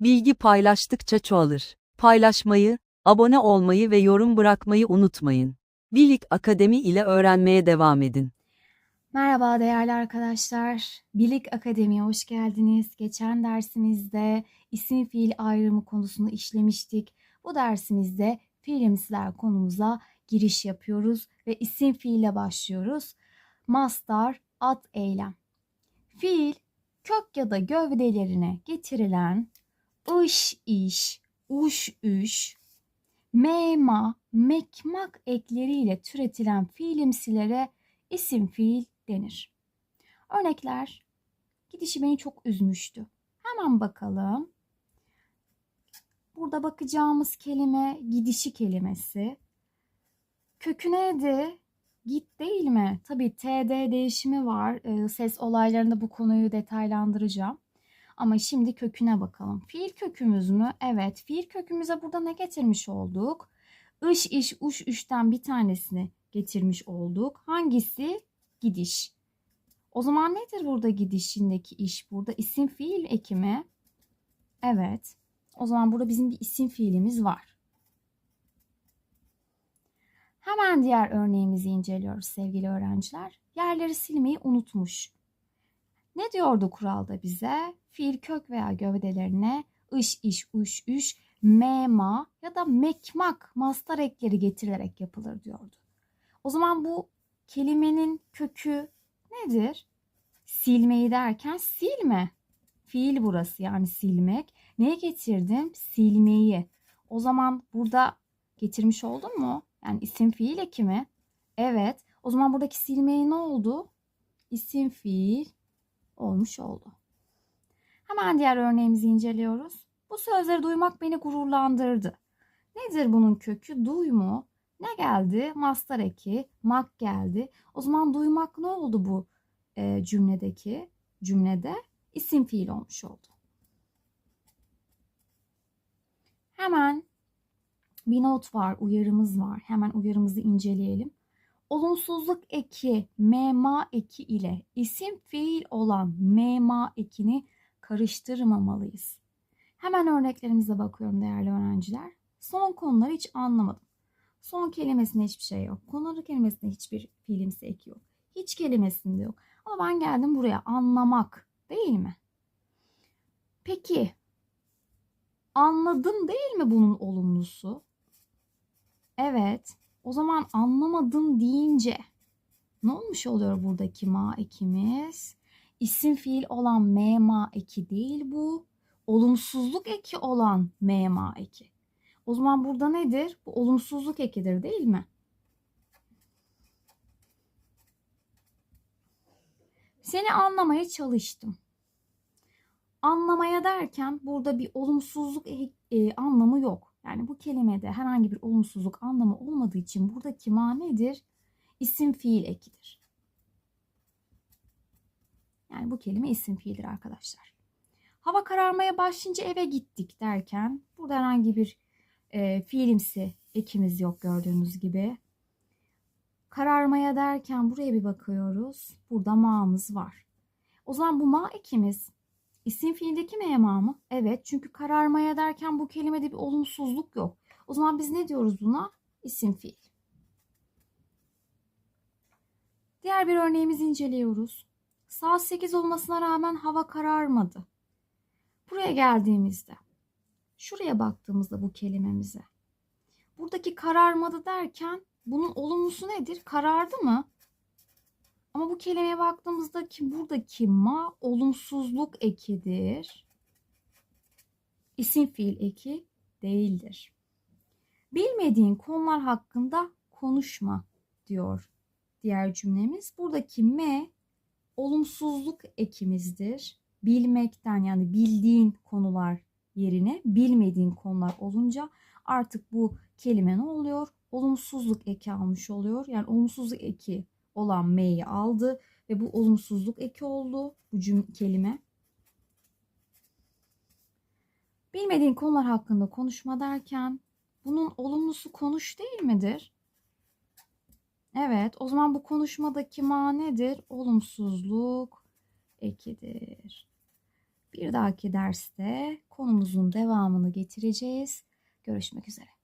Bilgi paylaştıkça çoğalır. Paylaşmayı, abone olmayı ve yorum bırakmayı unutmayın. Bilik Akademi ile öğrenmeye devam edin. Merhaba değerli arkadaşlar. Bilik Akademi'ye hoş geldiniz. Geçen dersimizde isim fiil ayrımı konusunu işlemiştik. Bu dersimizde fiilimsiler konumuza giriş yapıyoruz ve isim fiille başlıyoruz. Mastar, ad, eylem. Fiil, kök ya da gövdelerine getirilen ış, iş, uş, üş, mema, mekmak ekleriyle türetilen fiilimsilere isim fiil denir. Örnekler gidişi beni çok üzmüştü. Hemen bakalım. Burada bakacağımız kelime gidişi kelimesi. Kökü neydi? Git değil mi? Tabii TD değişimi var. Ee, Ses olaylarında bu konuyu detaylandıracağım. Ama şimdi köküne bakalım. Fiil kökümüz mü? Evet. Fiil kökümüze burada ne getirmiş olduk? Iş, iş, uş, üşten bir tanesini getirmiş olduk. Hangisi? Gidiş. O zaman nedir burada gidişindeki iş? Burada isim fiil ekimi. Evet. O zaman burada bizim bir isim fiilimiz var. Hemen diğer örneğimizi inceliyoruz sevgili öğrenciler. Yerleri silmeyi unutmuş. Ne diyordu kuralda bize? Fiil kök veya gövdelerine ış, iş, uş, üş, mema ya da mekmak mastar ekleri getirilerek yapılır diyordu. O zaman bu kelimenin kökü nedir? Silmeyi derken silme. Fiil burası yani silmek. Neye getirdim? Silmeyi. O zaman burada getirmiş oldum mu? Yani isim fiil ekimi. Evet. O zaman buradaki silmeyi ne oldu? İsim fiil olmuş oldu. Hemen diğer örneğimizi inceliyoruz. Bu sözleri duymak beni gururlandırdı. Nedir bunun kökü? Duy mu? Ne geldi? Mastar eki, mak geldi. O zaman duymak ne oldu bu e, cümledeki cümlede? İsim fiil olmuş oldu. Hemen bir not var, uyarımız var. Hemen uyarımızı inceleyelim. Olumsuzluk eki, mema eki ile isim fiil olan mema ekini karıştırmamalıyız. Hemen örneklerimize bakıyorum değerli öğrenciler. Son konuları hiç anlamadım. Son kelimesinde hiçbir şey yok. Konuları kelimesinde hiçbir fiilimsi eki yok. Hiç kelimesinde yok. Ama ben geldim buraya anlamak değil mi? Peki anladım değil mi bunun olumlusu? Evet. O zaman anlamadım deyince ne olmuş oluyor buradaki ma ekimiz? İsim fiil olan mema eki değil bu. Olumsuzluk eki olan mema eki. O zaman burada nedir? Bu olumsuzluk ekidir değil mi? Seni anlamaya çalıştım. Anlamaya derken burada bir olumsuzluk e, e, anlamı yok. Yani bu kelimede herhangi bir olumsuzluk anlamı olmadığı için buradaki ma nedir? İsim fiil ekidir. Yani bu kelime isim fiildir arkadaşlar. Hava kararmaya başlayınca eve gittik derken burada herhangi bir e, fiilimsi ekimiz yok gördüğünüz gibi. Kararmaya derken buraya bir bakıyoruz. Burada ma'mız var. O zaman bu ma ekimiz isim fiildeki mi ma mı? Evet çünkü kararmaya derken bu kelimede bir olumsuzluk yok. O zaman biz ne diyoruz buna? İsim fiil. Diğer bir örneğimizi inceliyoruz. Saat 8 olmasına rağmen hava kararmadı. Buraya geldiğimizde şuraya baktığımızda bu kelimemize. Buradaki kararmadı derken bunun olumlusu nedir? Karardı mı? Ama bu kelimeye baktığımızda ki buradaki ma olumsuzluk ekidir. İsim fiil eki değildir. Bilmediğin konular hakkında konuşma diyor diğer cümlemiz. Buradaki me olumsuzluk ekimizdir. Bilmekten yani bildiğin konular yerine bilmediğin konular olunca artık bu kelime ne oluyor? Olumsuzluk eki almış oluyor. Yani olumsuzluk eki olan m'yi aldı ve bu olumsuzluk eki oldu bu cümle kelime. Bilmediğin konular hakkında konuşma derken bunun olumlusu konuş değil midir? Evet, o zaman bu konuşmadaki ma nedir? Olumsuzluk ekidir. Bir dahaki derste konumuzun devamını getireceğiz. Görüşmek üzere.